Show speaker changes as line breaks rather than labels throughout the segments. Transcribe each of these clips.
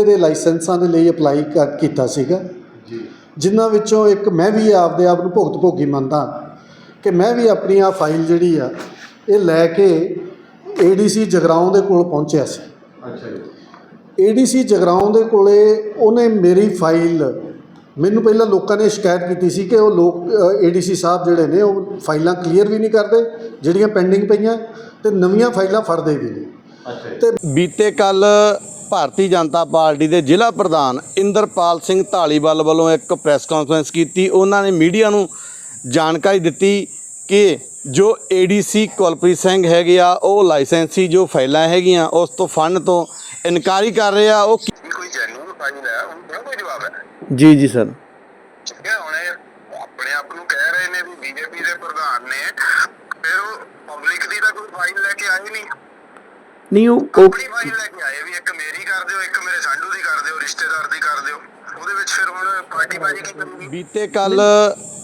ਅਸਲੇ ਦੇ ਲਾਇਸੈਂਸਾਂ ਦੇ ਲਈ ਅਪਲਾਈ ਕੀਤਾ ਸੀਗਾ।
ਜੀ।
ਜਿਨ੍ਹਾਂ ਵਿੱਚੋਂ ਇੱਕ ਮੈਂ ਵੀ ਆਪਦੇ ਆਪ ਨੂੰ ਭੁਗਤ ਭੋਗੀ ਮੰਨਦਾ ਕਿ ਮੈਂ ਵੀ ਆਪਣੀ ਆ ਫਾਈਲ ਜਿਹੜੀ ਆ ਇਹ ਲੈ ਕੇ ਏਡੀਸੀ ਜਗਰਾਉਂ ਦੇ ਕੋਲ ਪਹੁੰਚਿਆ ਸੀ।
ਅੱਛਾ ਜੀ।
ਏਡੀਸੀ ਜਗਰਾਉਂ ਦੇ ਕੋਲੇ ਉਹਨੇ ਮੇਰੀ ਫਾਈਲ ਮੈਨੂੰ ਪਹਿਲਾਂ ਲੋਕਾਂ ਨੇ ਸ਼ਿਕਾਇਤ ਕੀਤੀ ਸੀ ਕਿ ਉਹ ਲੋਕ ਏਡੀਸੀ ਸਾਹਿਬ ਜਿਹੜੇ ਨੇ ਉਹ ਫਾਈਲਾਂ ਕਲੀਅਰ ਵੀ ਨਹੀਂ ਕਰਦੇ ਜਿਹੜੀਆਂ ਪੈਂਡਿੰਗ ਪਈਆਂ ਤੇ ਨਵੀਆਂ ਫਾਈਲਾਂ ਫੜਦੇ ਵੀ ਨਹੀਂ।
ਅੱਛਾ
ਤੇ
ਬੀਤੇ ਕੱਲ ਭਾਰਤੀ ਜਨਤਾ ਪਾਰਟੀ ਦੇ ਜ਼ਿਲ੍ਹਾ ਪ੍ਰਧਾਨ ਇੰਦਰਪਾਲ ਸਿੰਘ ਢਾਲੀਵਾਲ ਵੱਲੋਂ ਇੱਕ ਪ੍ਰੈਸ ਕਾਨਫਰੰਸ ਕੀਤੀ। ਉਹਨਾਂ ਨੇ ਮੀਡੀਆ ਨੂੰ ਜਾਣਕਾਰੀ ਦਿੱਤੀ ਕਿ ਜੋ ਏਡੀਸੀ ਕੁਲਪ੍ਰੀਤ ਸਿੰਘ ਹੈਗੇ ਆ ਉਹ ਲਾਇਸੈਂਸੀ ਜੋ ਫਾਈਲਾਂ ਹੈਗੀਆਂ ਉਸ ਤੋਂ ਫੰਡ ਤੋਂ ਇਨਕਾਰੀ ਕਰ ਰਹੇ ਆ। ਉਹ
ਕੋਈ ਜੈਨੂਨ ਫਾਈਲ ਹੈ? ਉਹਨੂੰ ਕੋਈ ਜਵਾਬ ਹੈ?
ਜੀ ਜੀ ਸਰ।
ਆਪਣੇ ਆਪ ਨੂੰ ਕਹਿ ਰਹੇ ਨੇ ਵੀ ਬੀਜੇਪੀ ਦੇ ਪ੍ਰਧਾਨ ਨੇ ਫਿਰ ਉਹ ਪਬਲਿਕ ਦੀ ਤਾਂ ਕੋਈ ਫਾਈਲ ਲੈ ਕੇ ਆਏ ਨਹੀਂ।
ਨਹੀਂ ਉਹ
ਆਪਣੀ ਫਾਈਲ ਲੈ ਕੇ ਆਏ ਵੀ ਇੱਕ ਮੇਰੀ ਕਰ ਦਿਓ ਇੱਕ ਮੇਰੇ ਸੰਡੂ ਦੀ ਕਰ ਕਰ ਦਿਓ। ਉਹਦੇ ਵਿੱਚ ਫਿਰ ਹੁਣ ਪਾਰਟੀ ਬਾਜੀ ਕੀ ਕਰੂਗੀ?
ਬੀਤੇ ਕੱਲ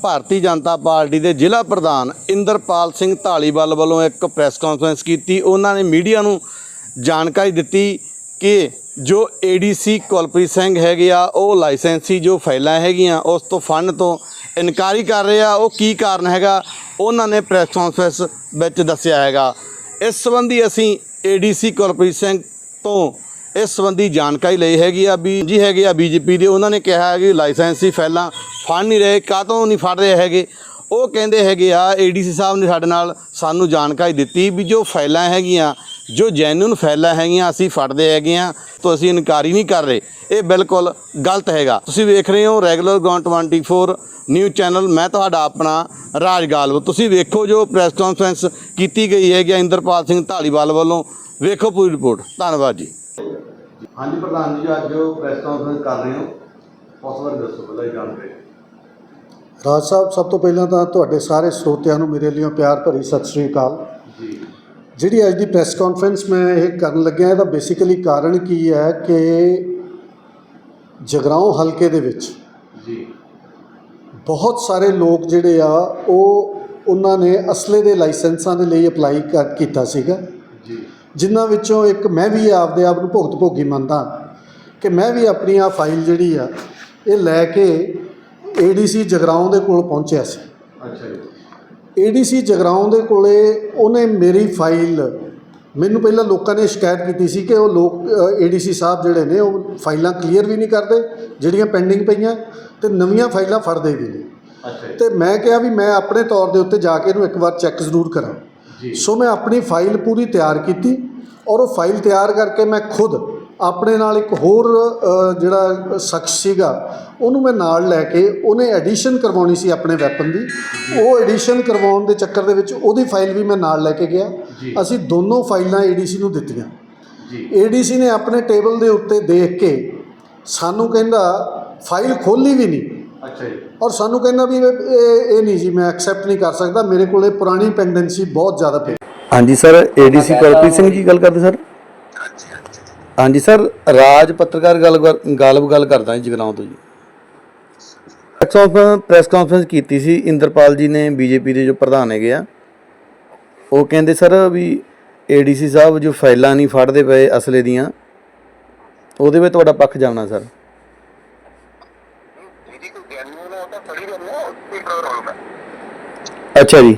ਭਾਰਤੀ ਜਨਤਾ ਪਾਰਟੀ ਦੇ ਜ਼ਿਲ੍ਹਾ ਪ੍ਰਧਾਨ ਇੰਦਰਪਾਲ ਸਿੰਘ ਢਾਲੀਵਾਲ ਵੱਲੋਂ ਇੱਕ ਪ੍ਰੈਸ ਕਾਨਫਰੰਸ ਕੀਤੀ। ਉਹਨਾਂ ਨੇ ਮੀਡੀਆ ਨੂੰ ਜਾਣਕਾਰੀ ਦਿੱਤੀ ਕਿ ਜੋ ਏਡੀਸੀ ਕੁਲਪ੍ਰੀਤ ਸਿੰਘ ਹੈਗੇ ਆ, ਉਹ ਲਾਇਸੈਂਸੀ ਜੋ ਫਾਈਲਾਂ ਹੈਗੀਆਂ, ਉਸ ਤੋਂ ਫੰਡ ਤੋਂ ਇਨਕਾਰੀ ਕਰ ਰਹੇ ਆ। ਉਹ ਕੀ ਕਾਰਨ ਹੈਗਾ? ਉਹਨਾਂ ਨੇ ਪ੍ਰੈਸ ਕਾਨਫਰੰਸ ਵਿੱਚ ਦੱਸਿਆ ਹੈਗਾ। ਇਸ ਸੰਬੰਧੀ ਅਸੀਂ ਏਡੀਸੀ ਕੁਲਪ੍ਰੀਤ ਸਿੰਘ ਤੋਂ ਇਸ ਸੰਬੰਧੀ ਜਾਣਕਾਰੀ ਲਈ ਹੈਗੀ ਆ ਵੀ ਜੀ ਹੈਗੇ ਆ ਬੀਜੇਪੀ ਦੇ। ਉਹਨਾਂ ਨੇ ਕਿਹਾ ਹੈ ਕਿ ਲਾਇਸੈਂਸੀ ਫੈਲਾਂ ਫੜ ਨਹੀਂ ਰਹੇ, ਕਾਹਤੋਂ ਨਹੀਂ ਫੜ ਰਹੇ ਹੈਗੇ? ਉਹ ਕਹਿੰਦੇ ਹੈਗੇ ਆ, ਏਡੀਸੀ ਸਾਹਿਬ ਨੇ ਸਾਡੇ ਨਾਲ ਸਾਨੂੰ ਜਾਣਕਾਰੀ ਦਿੱਤੀ ਵੀ ਜੋ ਫਾਈਲਾਂ ਹੈਗੀਆਂ, ਜੋ ਜੈਨੂਨ ਫਾਈਲਾਂ ਹੈਗੀਆਂ ਅਸੀਂ ਫੜਦੇ ਹੈਗੇ ਆ, ਤੋਂ ਅਸੀਂ ਇਨਕਾਰੀ ਨਹੀਂ ਕਰ ਰਹੇ। ਇਹ ਬਿਲਕੁਲ ਗਲਤ ਹੈਗਾ। ਤੁਸੀਂ ਵੇਖ ਰਹੇ ਹੋ ਰੈਗੂਲਰ ਗੌਨ 24 ਨਿਊਜ਼ ਚੈਨਲ। ਮੈਂ ਤੁਹਾਡਾ ਆਪਣਾ ਰਾਜ ਗਾਲਵ। ਤੁਸੀਂ ਵੇਖੋ ਜੋ ਪ੍ਰੈਸ ਕਾਨਫਰੰਸ ਕੀਤੀ ਗਈ ਹੈਗੀ ਆ ਇੰਦਰਪਾਲ ਸਿੰਘ ਢਾਲੀਵਾਲ ਵੱਲੋਂ। ਵੇਖੋ ਪੂਰੀ ਰਿਪੋਰਟ। ਧੰਨਵਾਦ ਜੀ।
ਹਾਂਜੀ ਪ੍ਰਧਾਨ ਜੀ ਅੱਜ ਜੋ ਪ੍ਰੈਸ ਕਾਨਫਰੰਸ ਕਰ ਰਹੇ ਹੋ। ਉਸ ਬਾਰੇ ਦੱਸੋ ਪਹਿਲਾਂ ਹੀ ਜਾਣਕਾਰੀ।
ਰਾਜ ਸਾਹਿਬ ਸਭ ਤੋਂ ਪਹਿਲਾਂ ਤਾਂ ਤੁਹਾਡੇ ਸਾਰੇ ਸਰੋਤਿਆਂ ਨੂੰ ਮੇਰੇ ਲਈ ਪਿਆਰ ਭਰੀ ਸਤਿ ਸ੍ਰੀ ਅਕਾਲ।
ਜੀ।
ਜਿਹੜੀ ਅੱਜ ਦੀ ਪ੍ਰੈਸ ਕਾਨਫਰੰਸ ਮੈਂ ਇਹ ਕਰਨ ਲੱਗਿਆ ਇਹਦਾ ਬੇਸਿਕਲੀ ਕਾਰਨ ਕੀ ਹੈ ਕਿ ਜਗਰਾਉਂ ਹਲਕੇ ਦੇ ਵਿੱਚ
ਜੀ।
ਬਹੁਤ ਸਾਰੇ ਲੋਕ ਜਿਹੜੇ ਆ ਉਹ ਉਹਨਾਂ ਨੇ ਅਸਲੇ ਦੇ ਲਾਇਸੈਂਸਾਂ ਦੇ ਲਈ ਅਪਲਾਈ ਕਰ ਕੀਤਾ ਸੀਗਾ। ਜਿਨ੍ਹਾਂ ਵਿੱਚੋਂ ਇੱਕ ਮੈਂ ਵੀ ਆਪਦੇ ਆਪ ਨੂੰ ਭੁਗਤ ਭੋਗੀ ਮੰਨਦਾ ਕਿ ਮੈਂ ਵੀ ਆਪਣੀ ਆ ਫਾਈਲ ਜਿਹੜੀ ਆ ਇਹ ਲੈ ਕੇ ਏਡੀਸੀ ਜਗਰਾਉਂ ਦੇ ਕੋਲ ਪਹੁੰਚਿਆ ਸੀ।
ਅੱਛਾ ਜੀ।
ਏਡੀਸੀ ਜਗਰਾਉਂ ਦੇ ਕੋਲੇ ਉਹਨੇ ਮੇਰੀ ਫਾਈਲ ਮੈਨੂੰ ਪਹਿਲਾਂ ਲੋਕਾਂ ਨੇ ਸ਼ਿਕਾਇਤ ਕੀਤੀ ਸੀ ਕਿ ਉਹ ਲੋਕ ਏਡੀਸੀ ਸਾਹਿਬ ਜਿਹੜੇ ਨੇ ਉਹ ਫਾਈਲਾਂ ਕਲੀਅਰ ਵੀ ਨਹੀਂ ਕਰਦੇ ਜਿਹੜੀਆਂ ਪੈਂਡਿੰਗ ਪਈਆਂ ਤੇ ਨਵੀਆਂ ਫਾਈਲਾਂ ਫੜਦੇ ਵੀ ਨਹੀਂ। ਤੇ ਮੈਂ ਕਿਹਾ ਵੀ ਮੈਂ ਆਪਣੇ ਤੌਰ ਦੇ ਉੱਤੇ ਜਾ ਕੇ ਇਹਨੂੰ ਇੱਕ ਵਾਰ ਚੈੱਕ ਜ਼ਰੂਰ ਕਰਾਂ। ਸੋ ਮੈਂ ਆਪਣੀ ਫਾਈਲ ਪੂਰੀ ਤਿਆਰ ਕੀਤੀ ਔਰ ਉਹ ਫਾਈਲ ਤਿਆਰ ਕਰਕੇ ਮੈਂ ਖੁਦ ਆਪਣੇ ਨਾਲ ਇੱਕ ਹੋਰ ਜਿਹੜਾ ਸ਼ਖਸ ਸੀਗਾ ਉਹਨੂੰ ਮੈਂ ਨਾਲ ਲੈ ਕੇ ਉਹਨੇ ਐਡੀਸ਼ਨ ਕਰਵਾਉਣੀ ਸੀ ਆਪਣੇ ਵੈਪਨ ਦੀ। ਉਹ ਐਡੀਸ਼ਨ ਕਰਵਾਉਣ ਦੇ ਚੱਕਰ ਦੇ ਵਿੱਚ ਉਹਦੀ ਫਾਈਲ ਵੀ ਮੈਂ ਨਾਲ ਲੈ ਕੇ ਗਿਆ। ਅਸੀਂ ਦੋਨੋਂ ਫਾਈਲਾਂ ਏਡੀਸੀ ਨੂੰ ਦਿੱਤੀਆਂ।
ਜੀ।
ਏਡੀਸੀ ਨੇ ਆਪਣੇ ਟੇਬਲ ਦੇ ਉੱਤੇ ਦੇਖ ਕੇ ਸਾਨੂੰ ਕਹਿੰਦਾ ਫਾਈਲ ਖੋਲੀ ਵੀ ਨਹੀਂ।
ਅੱਛਾ ਜੀ।
ਔਰ ਸਾਨੂੰ ਕਹਿੰਦਾ ਵੀ ਇਹ ਇਹ ਨਹੀਂ ਜੀ ਮੈਂ ਐਕਸੈਪਟ ਨਹੀਂ ਕਰ ਸਕਦਾ। ਮੇਰੇ ਕੋਲੇ ਪੁਰਾਣੀ ਪੈਂਡੈਂਸੀ ਬਹੁਤ ਜ਼ਿਆਦਾ ਪਈ।
ਹਾਂਜੀ ਸਰ ਏਡੀਸੀ ਕੁਲਪ੍ਰੀਤ ਸਿੰਘ ਜੀ ਗੱਲ ਕਰਦੇ ਸਰ।
ਹਾਂਜੀ ਹਾਂਜੀ।
ਹਾਂਜੀ ਸਰ ਰਾਜ ਪੱਤਰਕਾਰ ਗੱਲ ਗਾਲਬ ਗੱਲ ਕਰਦਾ ਜੀ ਜਗਰਾਉਂ ਤੋਂ ਜੀ। ਪ੍ਰੈਸ ਪ੍ਰੈਸ ਕਾਨਫਰੰਸ ਕੀਤੀ ਸੀ। ਇੰਦਰਪਾਲ ਜੀ ਨੇ ਬੀਜੇਪੀ ਦੇ ਜੋ ਪ੍ਰਧਾਨ ਹੈਗੇ ਆ ਉਹ ਕਹਿੰਦੇ ਸਰ ਵੀ ਏਡੀਸੀ ਸਾਹਿਬ ਜੋ ਫਾਈਲਾਂ ਨਹੀਂ ਫੜਦੇ ਪਏ ਅਸਲੇ ਦੀਆਂ ਉਹਦੇ ਵਿੱਚ ਤੁਹਾਡਾ ਪੱਖ ਜਾਣਾ ਸਰ
ਜਿਹਦੀ ਕੋਈ ਜੈਨੂਨ ਹੈ ਉਹ ਤਾਂ ਫੜੀ ਲੈਣਾ ਕੋਈ ਪ੍ਰੋਬਲਮ ਹੈ
ਅੱਛਾ ਜੀ।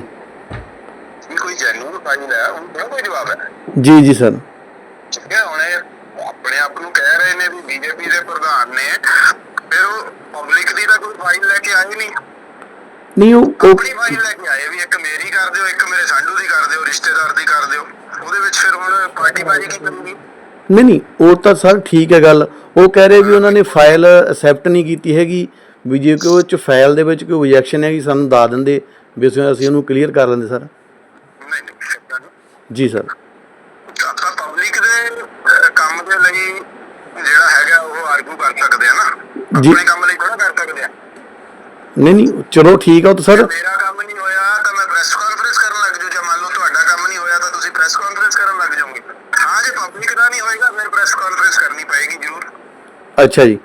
ਵੀ ਕੋਈ ਜੈਨੂਨ ਫਾਈਲ ਹੈ ਬੜਾ ਕੋਈ ਜਵਾਬ ਹੈ।
ਜੀ ਜੀ ਸਰ।
ਠੀਕ ਹੈ ਹੁਣ ਇਹ ਆਪਣੇ ਆਪ ਨੂੰ ਕਹਿ ਰਹੇ ਨੇ ਵੀ ਬੀਜੇਪੀ ਦੇ ਪ੍ਰਧਾਨ ਨੇ ਫਿਰ ਉਹ ਪਬਲਿਕ ਦੀ ਤਾਂ ਕੋਈ ਫਾਈਲ ਲੈ ਕੇ ਆਏ ਨਹੀਂ।
ਨਹੀਂ ਉਹ ਉਹ-
ਆਪਣੀ ਫਾਈਲ ਲੈ ਕੇ ਆਏ ਵੀ ਇੱਕ ਮੇਰੀ ਕਰ ਦਿਓ ਇੱਕ ਮੇਰੇ ਸੰਡੂ ਦੀ ਕਰ ਦਿਓ ਰਿਸ਼ਤੇਦਾਰ ਦੀ ਕਰ ਦਿਓ। ਉਹਦੇ ਵਿੱਚ ਫਿਰ ਹੁਣ ਪਾਰਟੀ ਬਾਜੀ ਕੀ ਕਰੂਗੀ?
ਨਹੀਂ ਨਹੀਂ ਉਹ ਤਾਂ ਸਰ ਠੀਕ ਹੈ ਗੱਲ। ਉਹ ਕਹਿ ਰਹੇ ਵੀ ਉਹਨਾਂ ਨੇ ਫਾਈਲ ਅਸੈਪਟ ਨਹੀਂ ਕੀਤੀ ਹੈਗੀ। ਵੀ ਜੇ ਕੋਈ ਉਹ ਚ ਫਾਈਲ ਦੇ ਵਿੱਚ ਕੋਈ ਓਬਜੈਕਸ਼ਨ ਹੈਗੀ ਸਾਨੂੰ ਦੱਸ ਦਿੰਦੇ। ਵੀ ਅਸੀਂ ਅਸੀਂ ਉਹਨੂੰ ਕਲੀਅਰ ਕਰ ਲੈਂਦੇ ਸਰ।
ਨਹੀਂ ਨਹੀਂ ਏਦਾਂ ਨਹੀਂ।
ਜੀ ਸਰ।
ਆਪਾਂ ਪਬਲਿਕ ਦੇ ਅਹ, ਕੰਮ ਦੇ ਲਈ ਜਿਹੜਾ ਹੈਗਾ ਉਹ ਆਰਗੂ ਕਰ ਸਕਦੇ ਆ ਨਾ।
ਜੀ।
ਆਪਣੇ ਕੰਮ ਲਈ ਥੋੜਾ ਕਰ ਸਕਦੇ ਆ।
ਨਹੀਂ ਨਹੀਂ ਚਲੋ ਠੀਕ ਆ ਉਹ ਤਾਂ ਸਰ।
ਮੇਰਾ ਕੰਮ ਨਹੀਂ ਹੋਇਆ ਤਾਂ ਮੈਂ ਪ੍ਰੈਸ ਕਾਨਫਰੰਸ ਕਰਨ ਲੱਗ ਜੂ ਜਾਂ ਮੰਨ ਲਓ ਤੁਹਾਡਾ ਕੰਮ ਨਹੀਂ ਹੋਇਆ ਤਾਂ ਤੁਸੀਂ ਪ੍ਰੈਸ ਕਾਨਫਰੰਸ ਕਰਨ ਲੱਗ ਜਾਓਗੇ। ਹਾਂ ਜੇ ਪਬਲਿਕ ਦਾ ਨਹੀਂ ਹੋਏਗਾ ਫਿਰ ਪ੍ਰੈਸ ਕਾਨਫਰੰਸ ਕਰਨੀ ਪਏਗੀ ਜ਼ਰੂਰ।
ਅੱਛਾ ਜੀ।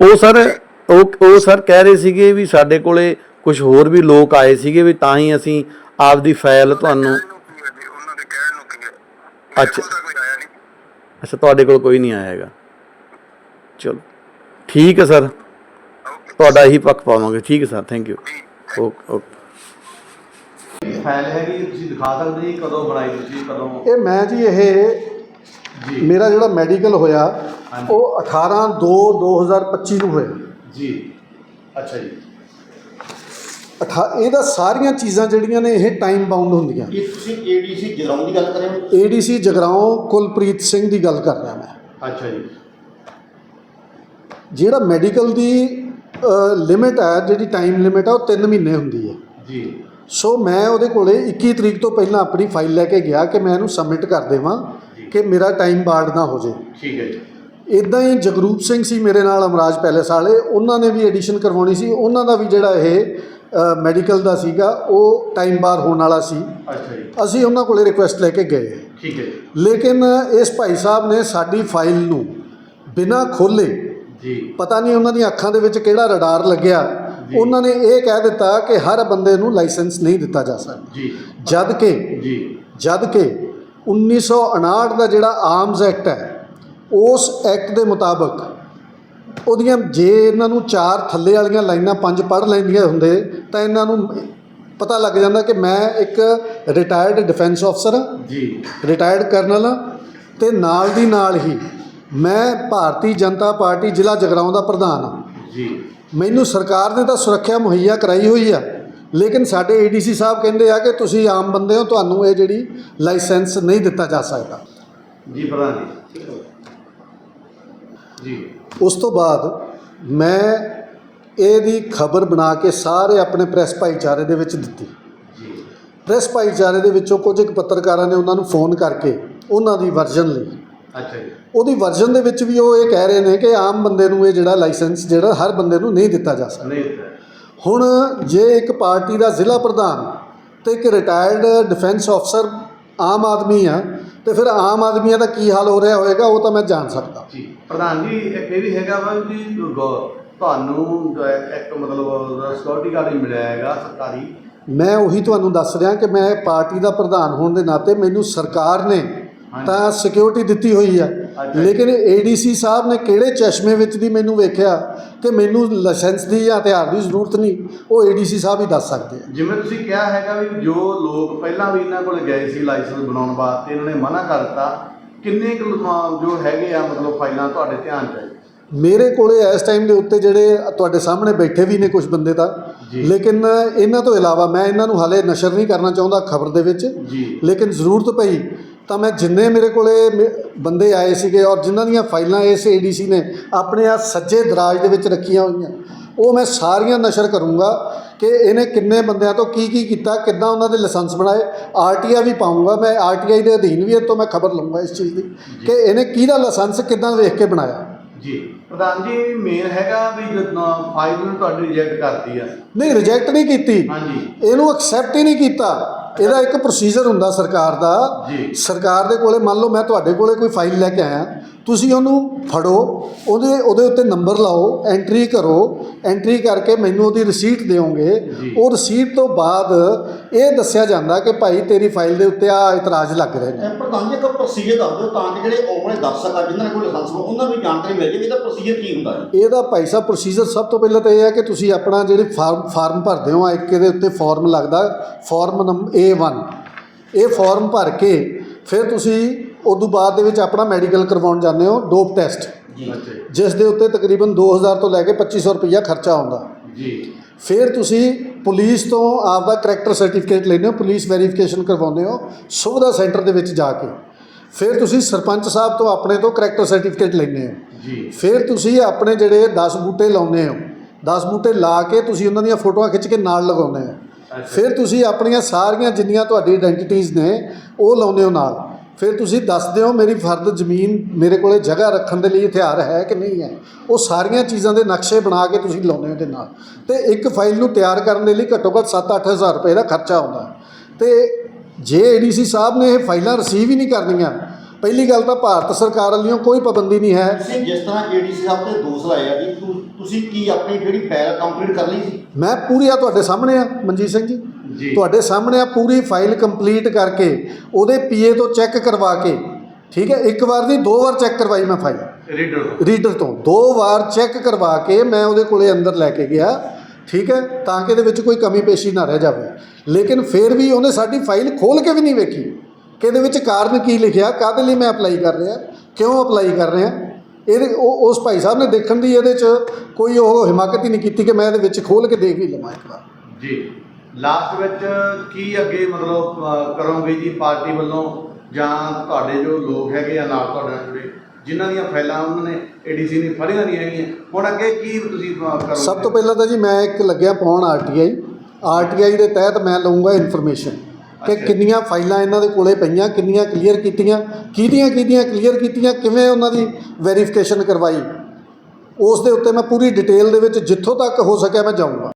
ਉਹ ਸਰ ਉਹ ਉਹ ਸਰ ਕਹਿ ਰਹੇ ਸੀਗੇ ਵੀ ਸਾਡੇ ਕੋਲੇ ਕੁਝ ਹੋਰ ਵੀ ਲੋਕ ਆਏ ਸੀਗੇ ਵੀ ਤਾਂ ਹੀ ਅਸੀਂ ਆਪਦੀ ਫਾਈਲ ਤੁਹਾਨੂੰ
ਹੈ ਉਹਨਾਂ ਦੇ ਕਹਿਣ ਨੂੰ ਕੀ ਹੈ? ਮੇਰੇ
ਅੱਛਾ।
ਕੋਲ ਤਾਂ ਕੋਈ ਆਇਆ ਨਹੀਂ।
ਅੱਛਾ ਤੁਹਾਡੇ ਕੋਲ ਕੋਈ ਨਹੀਂ ਆਇਆ ਹੈਗਾ।
ਚਲੋ। ਠੀਕ ਹੈ ਸਰ। ਤੁਹਾਡਾ ਇਹੀ ਪੱਖ ਪਾਵਾਂਗੇ। ਠੀਕ ਹੈ sir. Thank you okay okay.
File ਹੈਗੀ? ਤੁਸੀਂ ਦਿਖਾ ਸਕਦੇ ਜੀ ਕਦੋਂ ਬਣਾਈ ਤੁਸੀਂ ਕਦੋਂ?
ਇਹ ਮੈਂ ਜੀ ਇਹ
ਜੀ।
ਮੇਰਾ ਜਿਹੜਾ ਮੈਡੀਕਲ ਹੋਇਆ। ਉਹ 18 2 2025 ਨੂੰ ਹੋਇਆ।
ਜੀ। ਅੱਛਾ ਜੀ।
ਅਠਾ ਇਹਦਾ ਸਾਰੀਆਂ ਚੀਜ਼ਾਂ ਜਿਹੜੀਆਂ ਨੇ ਇਹ ਟਾਈਮ ਬਾਉਂਡ ਹੁੰਦੀਆਂ।
ਇਹ ਤੁਸੀਂ ਏਡੀਸੀ ਜਗਰਾਉਂ ਦੀ ਗੱਲ ਕਰ ਰਹੇ ਹੋ?
ਏਡੀਸੀ ਜਗਰਾਉਂ ਕੁਲਪ੍ਰੀਤ ਸਿੰਘ ਦੀ ਗੱਲ ਕਰ ਰਿਹਾ ਮੈਂ।
ਅੱਛਾ ਜੀ।
ਜਿਹੜਾ ਮੈਡੀਕਲ ਦੀ ਲਿਮਿਟ ਹੈ ਜਿਹੜੀ ਟਾਈਮ ਲਿਮਿਟ ਹੈ ਉਹ 3 ਮਹੀਨੇ ਹੁੰਦੀ ਹੈ।
ਜੀ।
ਸੋ ਮੈਂ ਉਹਦੇ ਕੋਲੇ 21 ਤਰੀਕ ਤੋਂ ਪਹਿਲਾਂ ਆਪਣੀ ਫਾਈਲ ਲੈ ਕੇ ਗਿਆ ਕਿ ਮੈਂ ਇਹਨੂੰ ਸਬਮਿਟ ਕਰ ਦੇਵਾਂ ਕਿ ਮੇਰਾ ਟਾਈਮ ਬਾਰਡ ਨਾ ਹੋ ਜੇ
ਠੀਕ ਹੈ ਜੀ।
ਇਦਾਂ ਹੀ ਜਗਰੂਪ ਸਿੰਘ ਸੀ ਮੇਰੇ ਨਾਲ ਅਮਰਾਜ ਪੈਲੇਸ ਵਾਲੇ ਉਹਨਾਂ ਨੇ ਵੀ ਐਡੀਸ਼ਨ ਕਰਵਾਉਣੀ ਸੀ। ਉਹਨਾਂ ਦਾ ਵੀ ਜਿਹੜਾ ਇਹ ਮੈਡੀਕਲ ਦਾ ਸੀਗਾ ਉਹ ਟਾਈਮ ਬਾਰ ਹੋਣ ਵਾਲਾ ਸੀ।
ਅੱਛਾ ਜੀ।
ਅਸੀਂ ਉਹਨਾਂ ਕੋਲੇ ਰਿਕੁਐਸਟ ਲੈ ਕੇ ਗਏ।
ਠੀਕ ਹੈ
ਲੇਕਿਨ ਇਸ ਭਾਈ ਸਾਹਿਬ ਨੇ ਸਾਡੀ ਫਾਈਲ ਨੂੰ ਬਿਨਾਂ ਖੋਲੇ
ਜੀ।
ਪਤਾ ਨਹੀਂ ਉਹਨਾਂ ਦੀਆਂ ਅੱਖਾਂ ਦੇ ਵਿੱਚ ਕਿਹੜਾ ਰਡਾਰ ਲੱਗਿਆ। ਉਹਨਾਂ ਨੇ ਇਹ ਕਹਿ ਦਿੱਤਾ ਕਿ ਹਰ ਬੰਦੇ ਨੂੰ ਲਾਇਸੈਂਸ ਨਹੀਂ ਦਿੱਤਾ ਜਾ ਸਕਦਾ।
ਜੀ।
ਜਦ ਕਿ
ਜੀ।
ਜਦ ਕਿ 1959 ਦਾ ਜਿਹੜਾ ਆਰਮਸ ਐਕਟ ਹੈ ਉਸ ਐਕਟ ਦੇ ਮੁਤਾਬਕ ਉਹਦੀਆਂ ਜੇ ਇਹਨਾਂ ਨੂੰ ਚਾਰ ਥੱਲੇ ਵਾਲੀਆਂ ਲਾਈਨਾਂ ਪੰਜ ਪੜ੍ਹ ਲੈਂਦੀਆਂ ਹੁੰਦੇ ਤਾਂ ਇਹਨਾਂ ਨੂੰ ਪਤਾ ਲੱਗ ਜਾਂਦਾ ਕਿ ਮੈਂ ਇੱਕ ਰਿਟਾਇਰਡ ਡਿਫੈਂਸ ਅਫਸਰ ਹਾਂ।
ਜੀ।
ਰਿਟਾਇਰਡ ਕਰਨਲ ਹਾਂ ਤੇ ਨਾਲ ਦੀ ਨਾਲ ਹੀ ਮੈਂ ਭਾਰਤੀ ਜਨਤਾ ਪਾਰਟੀ ਜ਼ਿਲ੍ਹਾ ਜਗਰਾਉਂ ਦਾ ਪ੍ਰਧਾਨ ਹਾਂ।
ਜੀ।
ਮੈਨੂੰ ਸਰਕਾਰ ਨੇ ਤਾਂ ਸੁਰੱਖਿਆ ਮੁਹੱਈਆ ਕਰਾਈ ਹੋਈ ਆ ਲੇਕਿਨ ਸਾਡੇ ਏਡੀਸੀ ਸਾਹਿਬ ਕਹਿੰਦੇ ਆ ਕਿ ਤੁਸੀਂ ਆਮ ਬੰਦੇ ਹੋ ਤੁਹਾਨੂੰ ਇਹ ਜਿਹੜੀ ਲਾਇਸੈਂਸ ਨਹੀਂ ਦਿੱਤਾ ਜਾ ਸਕਦਾ।
ਜੀ ਪ੍ਰਧਾਨ ਜੀ। ਜੀ।
ਉਸ ਤੋਂ ਬਾਅਦ ਮੈਂ ਇਹਦੀ ਖਬਰ ਬਣਾ ਕੇ ਸਾਰੇ ਆਪਣੇ ਪ੍ਰੈਸ ਭਾਈਚਾਰੇ ਦੇ ਵਿੱਚ ਦਿੱਤੀ। ਪ੍ਰੈਸ ਭਾਈਚਾਰੇ ਦੇ ਵਿੱਚੋਂ ਕੁਝ ਕੁ ਪੱਤਰਕਾਰਾਂ ਨੇ ਉਹਨਾਂ ਨੂੰ ਫੋਨ ਕਰਕੇ ਉਹਨਾਂ ਦੀ ਵਰਜਨ ਲਈ।
ਅੱਛਾ ਜੀ।
ਉਹਦੀ ਵਰਜਨ ਦੇ ਵਿੱਚ ਵੀ ਉਹ ਇਹ ਕਹਿ ਰਹੇ ਨੇ ਕਿ ਆਮ ਬੰਦੇ ਨੂੰ ਇਹ ਜਿਹੜਾ ਲਾਇਸੈਂਸ ਜਿਹੜਾ ਹਰ ਬੰਦੇ ਨੂੰ ਨਹੀਂ ਦਿੱਤਾ ਜਾ ਸਕਦਾ।
ਨਹੀਂ ਦਿੱਤਾ।
ਹੁਣ ਜੇ ਇੱਕ ਪਾਰਟੀ ਦਾ ਜ਼ਿਲ੍ਹਾ ਪ੍ਰਧਾਨ ਤੇ ਇੱਕ ਰਿਟਾਇਰਡ ਡਿਫੈਂਸ ਅਫਸਰ ਆਮ ਆਦਮੀ ਆ ਤੇ ਫਿਰ ਆਮ ਆਦਮੀਆਂ ਦਾ ਕੀ ਹਾਲ ਹੋ ਰਿਹਾ ਹੋਵੇਗਾ ਉਹ ਤਾਂ ਮੈਂ ਜਾਣ ਸਕਦਾ।
ਜੀ। ਪ੍ਰਧਾਨ ਜੀ ਇੱਕ ਇਹ ਵੀ ਹੈਗਾ ਵਾ ਜੀ ਗੋ- ਤੁਹਾਨੂੰ ਜੋ ਹੈ ਇੱਕ ਮਤਲਬ ਸਿਕਿਉਰਿਟੀ ਗਾਰਡ ਵੀ ਮਿਲਿਆ ਹੈਗਾ ਸਰਕਾਰੀ।
ਮੈਂ ਉਹੀ ਤੁਹਾਨੂੰ ਦੱਸ ਰਿਹਾ ਕਿ ਮੈਂ ਪਾਰਟੀ ਦਾ ਪ੍ਰਧਾਨ ਹੋਣ ਦੇ ਨਾਤੇ ਮੈਨੂੰ ਸਰਕਾਰ ਨੇ। ਤਾਂ ਸਿਕਿਉਰਿਟੀ ਦਿੱਤੀ ਹੋਈ ਆ। ਲੇਕਿਨ ਏਡੀਸੀ ਸਾਹਿਬ ਨੇ ਕਿਹੜੇ ਚਸ਼ਮੇ ਵਿੱਚ ਦੀ ਮੈਨੂੰ ਵੇਖਿਆ ਕਿ ਮੈਨੂੰ ਲਾਇਸੈਂਸ ਦੀ ਜਾਂ ਹਥਿਆਰ ਦੀ ਜ਼ਰੂਰਤ ਨਹੀਂ ਉਹ ਏਡੀਸੀ ਸਾਹਿਬ ਹੀ ਦੱਸ ਸਕਦੇ ਆ।
ਜਿਵੇਂ ਤੁਸੀਂ ਕਿਹਾ ਹੈਗਾ ਵੀ ਜੋ ਲੋਕ ਪਹਿਲਾਂ ਵੀ ਇਹਨਾਂ ਕੋਲ ਗਏ ਸੀ ਲਾਇਸੈਂਸ ਬਣਾਉਣ ਵਾਸਤੇ ਇਹਨਾਂ ਨੇ ਮਨਾ ਕਰ ਦਿੱਤਾ। ਕਿੰਨੇ ਕੁ ਲੋਕਾਂ ਜੋ ਹੈਗੇ ਆ ਮਤਲਬ ਫਾਈਲਾਂ ਤੁਹਾਡੇ ਧਿਆਨ 'ਚ ਹੈ
ਮੇਰੇ ਕੋਲੇ ਇਸ ਟਾਈਮ ਦੇ ਉੱਤੇ ਜਿਹੜੇ ਤੁਹਾਡੇ ਸਾਹਮਣੇ ਬੈਠੇ ਵੀ ਨੇ ਕੁਝ ਬੰਦੇ ਤਾਂ। ਲੇਕਿਨ ਇਹਨਾਂ ਤੋਂ ਇਲਾਵਾ ਮੈਂ ਇਹਨਾਂ ਨੂੰ ਹਾਲੇ ਨਸ਼ਰ ਨਹੀਂ ਕਰਨਾ ਚਾਹੁੰਦਾ ਖਬਰ ਦੇ ਵਿੱਚ। ਲੇਕਿਨ ਜ਼ਰੂਰਤ ਪਈ ਤਾਂ ਮੈਂ ਜਿੰਨੇ ਮੇਰੇ ਕੋਲੇ ਬੰਦੇ ਆਏ ਸੀਗੇ ਔਰ ਜਿਨ੍ਹਾਂ ਦੀਆਂ ਫਾਈਲਾਂ ਇਸ ਏਡੀਸੀ ਨੇ ਆਪਣੇ ਆ ਸੱਜੇ ਦਰਾਜ ਦੇ ਵਿੱਚ ਰੱਖੀਆਂ ਹੋਈਆਂ ਉਹ ਮੈਂ ਸਾਰੀਆਂ ਨਸ਼ਰ ਕਰੂੰਗਾ ਕਿ ਇਹਨੇ ਕਿੰਨੇ ਬੰਦਿਆਂ ਤੋਂ ਕੀ ਕੀ ਕੀਤਾ ਕਿੱਦਾਂ ਉਹਨਾਂ ਦੇ ਲਾਇਸੈਂਸ ਬਣਾਏ ਆਰਟੀਆ ਵੀ ਪਾਉਂਗਾ ਮੈਂ ਆਰਟੀਆਈ ਦੇ ਅਧੀਨ ਵੀ ਇਹ ਤੋਂ ਮੈਂ ਖਬਰ ਲਵਾਂਗਾ ਇਸ ਚੀਜ਼ ਦੀ ਕਿ ਇਹਨੇ ਕਿਹਦਾ ਲਾਇਸੈਂਸ ਕਿੱਦਾਂ ਵੇਖ ਕੇ ਬਣਾਇਆ।
ਜੀ। ਪ੍ਰਧਾਨ ਜੀ ਮੇਨ ਹੈਗਾ ਵੀ ਜਦੋਂ ਫਾਈਲ ਨੂੰ ਤੁਹਾਡੀ ਰਿਜੈਕਟ ਕਰਦੀ ਆ।
ਨਹੀਂ ਰਿਜੈਕਟ ਨਹੀਂ ਕੀਤੀ।
ਹਾਂਜੀ।
ਇਹਨੂੰ ਐਕਸੈਪਟ ਹੀ ਨਹੀਂ ਕੀਤਾ। ਇਹਦਾ ਇੱਕ ਪ੍ਰੋਸੀਜਰ ਹੁੰਦਾ ਸਰਕਾਰ ਦਾ।
ਜੀ।
ਸਰਕਾਰ ਦੇ ਕੋਲੇ ਮੰਨ ਲਓ ਮੈਂ ਤੁਹਾਡੇ ਕੋਲੇ ਕੋਈ ਫਾਈਲ ਲੈ ਕੇ ਆਇਆ। ਤੁਸੀਂ ਉਹਨੂੰ ਫੜੋ ਉਹਦੇ ਉਹਦੇ ਉੱਤੇ ਨੰਬਰ ਲਾਓ ਐਂਟਰੀ ਕਰੋ ਐਂਟਰੀ ਕਰਕੇ ਮੈਨੂੰ ਉਹਦੀ ਰਸੀਟ ਦਿਓਗੇ।
ਜੀ।
ਉਹ ਰਸੀਟ ਤੋਂ ਬਾਅਦ ਇਹ ਦੱਸਿਆ ਜਾਂਦਾ ਕਿ ਭਾਈ ਤੇਰੀ ਫਾਈਲ ਦੇ ਉੱਤੇ ਆ ਇਤਰਾਜ਼ ਲੱਗ ਰਹੇ ਨੇ।
ਪ੍ਰਧਾਨ ਜੀ ਇੱਕ ਪ੍ਰੋਸੀਜਰ ਦੱਸ ਦਿਓ ਤਾਂ ਕਿ ਜਿਹੜੇ ਆਉਣ ਦਰਸ਼ਕ ਆ ਜਿਨ੍ਹਾਂ ਨੇ ਕੋਈ ਲਾਇਸੈਂਸ ਹੋ ਉਹਨਾਂ ਨੂੰ ਜਾਣਕਾਰੀ ਮਿਲ ਜਾਵੇ ਇਹਦਾ ਪ੍ਰੋਸੀਜਰ ਕੀ ਹੁੰਦਾ ਜੀ।
ਇਹਦਾ ਭਾਈ ਸਾਹਿਬ ਪ੍ਰੋਸੀਜਰ ਸਭ ਤੋਂ ਪਹਿਲਾਂ ਤਾਂ ਇਹ ਹੈ ਕਿ ਤੁਸੀਂ ਆਪਣਾ ਜਿਹੜੇ ਫਾਰਮ ਫਾਰਮ ਭਰਦੇ ਹੋ ਇੱਕ ਇਹਦੇ ਉੱਤੇ ਫਾਰਮ ਲੱਗਦਾ ਫਾਰਮ ਨੰਬਰ A1 ਇਹ ਫਾਰਮ ਭਰ ਕੇ ਫਿਰ ਤੁਸੀਂ ਉਦੋਂ ਬਾਅਦ ਦੇ ਵਿੱਚ ਆਪਣਾ ਮੈਡੀਕਲ ਕਰਵਾਉਣ ਜਾਂਦੇ ਹੋ ਡੋਪ ਟੈਸਟ ਜਿਸ ਦੇ ਉੱਤੇ ਤਕਰੀਬਨ 2000 ਤੋਂ ਲੈ ਕੇ 2500 ਰੁਪਈਆ ਖਰਚਾ ਆਉਂਦਾ।
ਜੀ।
ਫਿਰ ਤੁਸੀਂ ਪੁਲਿਸ ਤੋਂ ਆਪਦਾ ਕਰੈਕਟਰ ਸਰਟੀਫਿਕੇਟ ਲੈਂਦੇ ਹੋ ਪੁਲਿਸ ਵੈਰੀਫਿਕੇਸ਼ਨ ਕਰਵਾਉਂਦੇ ਹੋ ਸੁਵਿਧਾ ਸੈਂਟਰ ਦੇ ਵਿੱਚ ਜਾ ਕੇ। ਫਿਰ ਤੁਸੀਂ ਸਰਪੰਚ ਸਾਹਿਬ ਤੋਂ ਆਪਣੇ ਤੋਂ ਕਰੈਕਟਰ ਸਰਟੀਫਿਕੇਟ ਲੈਂਦੇ ਹੋ।
ਜੀ।
ਫਿਰ ਤੁਸੀਂ ਆਪਣੇ ਜਿਹੜੇ 10 ਬੂਟੇ ਲਾਉਂਦੇ ਹੋ 10 ਬੂਟੇ ਲਾ ਕੇ ਤੁਸੀਂ ਉਹਨਾਂ ਦੀਆਂ ਫੋਟੋਆਂ ਖਿੱਚ ਕੇ ਨਾਲ ਲਗਾਉਂਦੇ ਹੋ। ਫਿਰ ਤੁਸੀਂ ਆਪਣੀਆਂ ਸਾਰੀਆਂ ਜਿੰਨੀਆਂ ਤੁਹਾਡੀ ਆਇਡੈਂਟੀਟੀਜ਼ ਨੇ ਉਹ ਲਾਉਂਦੇ ਹੋ ਨਾਲ। ਫਿਰ ਤੁਸੀਂ ਦੱਸਦੇ ਹੋ ਮੇਰੀ ਫਰਦ ਜ਼ਮੀਨ ਮੇਰੇ ਕੋਲੇ ਜਗ੍ਹਾ ਰੱਖਣ ਦੇ ਲਈ ਹਥਿਆਰ ਹੈ ਕਿ ਨਹੀਂ ਹੈ? ਉਹ ਸਾਰੀਆਂ ਚੀਜ਼ਾਂ ਦੇ ਨਕਸ਼ੇ ਬਣਾ ਕੇ ਤੁਸੀਂ ਲਾਉਂਦੇ ਹੋ ਉਹਦੇ ਨਾਲ। ਤੇ ਇੱਕ ਫਾਈਲ ਨੂੰ ਤਿਆਰ ਕਰਨ ਦੇ ਲਈ ਘੱਟੋ ਘੱਟ 7-8 ਹਜ਼ਾਰ ਰੁਪਏ ਦਾ ਖਰਚਾ ਆਉਂਦਾ ਤੇ ਜੇ ਏਡੀਸੀ ਸਾਹਿਬ ਨੇ ਇਹ ਫਾਈਲਾਂ ਰਿਸੀਵ ਹੀ ਨਹੀਂ ਕਰਨੀਆਂ ਪਹਿਲੀ ਗੱਲ ਤਾਂ ਭਾਰਤ ਸਰਕਾਰ ਵੱਲੋਂ ਕੋਈ ਪਾਬੰਦੀ ਨਹੀਂ ਹੈ।
ਜਿਸ ਤਰ੍ਹਾਂ ਏਡੀਸੀ ਸਾਹਿਬ ਤੇ ਦੋਸ਼ ਲਾਏ ਆ ਤੁ- ਤੁਸੀਂ ਕੀ ਆਪਣੀ ਜਿਹੜੀ ਫਾਈਲ ਕੰਪਲੀਟ ਕਰ ਲਈ ਸੀ?
ਮੈਂ ਪੂਰੀ ਆ ਤੁਹਾਡੇ ਸਾਹਮਣੇ ਆ ਮਨਜੀਤ ਸਿੰਘ ਜੀ। ਤੁਹਾਡੇ ਸਾਹਮਣੇ ਆ ਪੂਰੀ ਫਾਈਲ ਕੰਪਲੀਟ ਕਰਕੇ ਉਹਦੇ ਪੀਏ ਤੋਂ ਚੈੱਕ ਕਰਵਾ ਕੇ ਠੀਕ ਹੈ? ਇੱਕ ਵਾਰ ਨਹੀਂ ਦੋ ਵਾਰ ਚੈੱਕ ਕਰਵਾਈ ਮੈਂ ਫਾਈਲ।
ਰੀਡਰ ਤੋਂ।
ਰੀਡਰ ਤੋਂ। ਦੋ ਵਾਰ ਚੈੱਕ ਕਰਵਾ ਕੇ ਮੈਂ ਉਹਦੇ ਕੋਲੇ ਅੰਦਰ ਲੈ ਕੇ ਗਿਆ ਠੀਕ ਹੈ? ਤਾਂ ਕਿ ਇਹਦੇ ਵਿੱਚ ਕੋਈ ਕਮੀ ਪੇਸ਼ੀ ਨਾ ਰਹਿ ਜਾਵੇ। ਲੇਕਿਨ ਫਿਰ ਵੀ ਉਹਨੇ ਸਾਡੀ ਫਾਈਲ ਖੋਲ ਕੇ ਵੀ ਨਹੀਂ ਵੇਖੀ ਕਿ ਇਹਦੇ ਵਿੱਚ ਕਾਰਨ ਕੀ ਲਿਖਿਆ ਕਾਹਦੇ ਲਈ ਮੈਂ ਅਪਲਾਈ ਕਰ ਰਿਹਾ ਕਿਉਂ ਅਪਲਾਈ ਕਰ ਰਿਹਾ। ਇਹਦੇ ਉਹ ਉਸ ਭਾਈ ਸਾਹਿਬ ਨੇ ਦੇਖਣ ਦੀ ਇਹਦੇ 'ਚ ਕੋਈ ਉਹ ਹਿਮਾਕਤ ਹੀ ਨਹੀਂ ਕੀਤੀ ਕਿ ਮੈਂ ਇਹਦੇ ਵਿੱਚ ਖੋਲ ਕੇ ਦੇਖ ਵੀ ਲਵਾਂ ਇੱਕ ਵਾਰ।
ਜੀ। ਲਾਸਟ ਵਿੱਚ ਕੀ ਅੱਗੇ ਮਤਲਬ ਅਹ, ਕਰੋਗੇ ਜੀ ਪਾਰਟੀ ਵੱਲੋਂ? ਜਾਂ ਤੁਹਾਡੇ ਜੋ ਲੋਕ ਹੈਗੇ ਆ ਨਾਲ ਤੁਹਾਡੇ ਨਾਲ ਜੁੜੇ ਜਿਨ੍ਹਾਂ ਦੀਆਂ ਫਾਈਲਾਂ ਉਹਨਾਂ ਨੇ ਏਡੀਸੀ ਨੇ ਫੜੀਆਂ ਨਹੀਂ ਹੈਗੀਆਂ ਹੁਣ ਅੱਗੇ ਕੀ ਤੁਸੀਂ ਕਰੋਗੇ?
ਸਭ ਤੋਂ ਪਹਿਲਾਂ ਤਾਂ ਜੀ ਮੈਂ ਇੱਕ ਲੱਗਿਆ ਪਾਉਣ ਆਰਟੀਆਈ ਆਰਟੀਆਈ ਦੇ ਤਹਿਤ ਮੈਂ ਲਵਾਂਗਾ ਇਨਫੋਰਮੇਸ਼ਨ ਕਿ
ਅੱਛਾ।
ਕਿੰਨੀਆਂ ਫਾਈਲਾਂ ਇਹਨਾਂ ਦੇ ਕੋਲੇ ਪਈਆਂ ਕਿੰਨੀਆਂ ਕਲੀਅਰ ਕੀਤੀਆਂ ਕਿਹਦੀਆਂ ਕਿਹਦੀਆਂ ਕਲੀਅਰ ਕੀਤੀਆਂ ਕਿਵੇਂ ਉਹਨਾਂ ਦੀ ਵੈਰੀਫਿਕੇਸ਼ਨ ਕਰਵਾਈ। ਉਸ ਦੇ ਉੱਤੇ ਮੈਂ ਪੂਰੀ ਡਿਟੇਲ ਦੇ ਵਿੱਚ ਜਿੱਥੋਂ ਤੱਕ ਹੋ ਸਕਿਆ ਮੈਂ ਜਾਊਂਗਾ।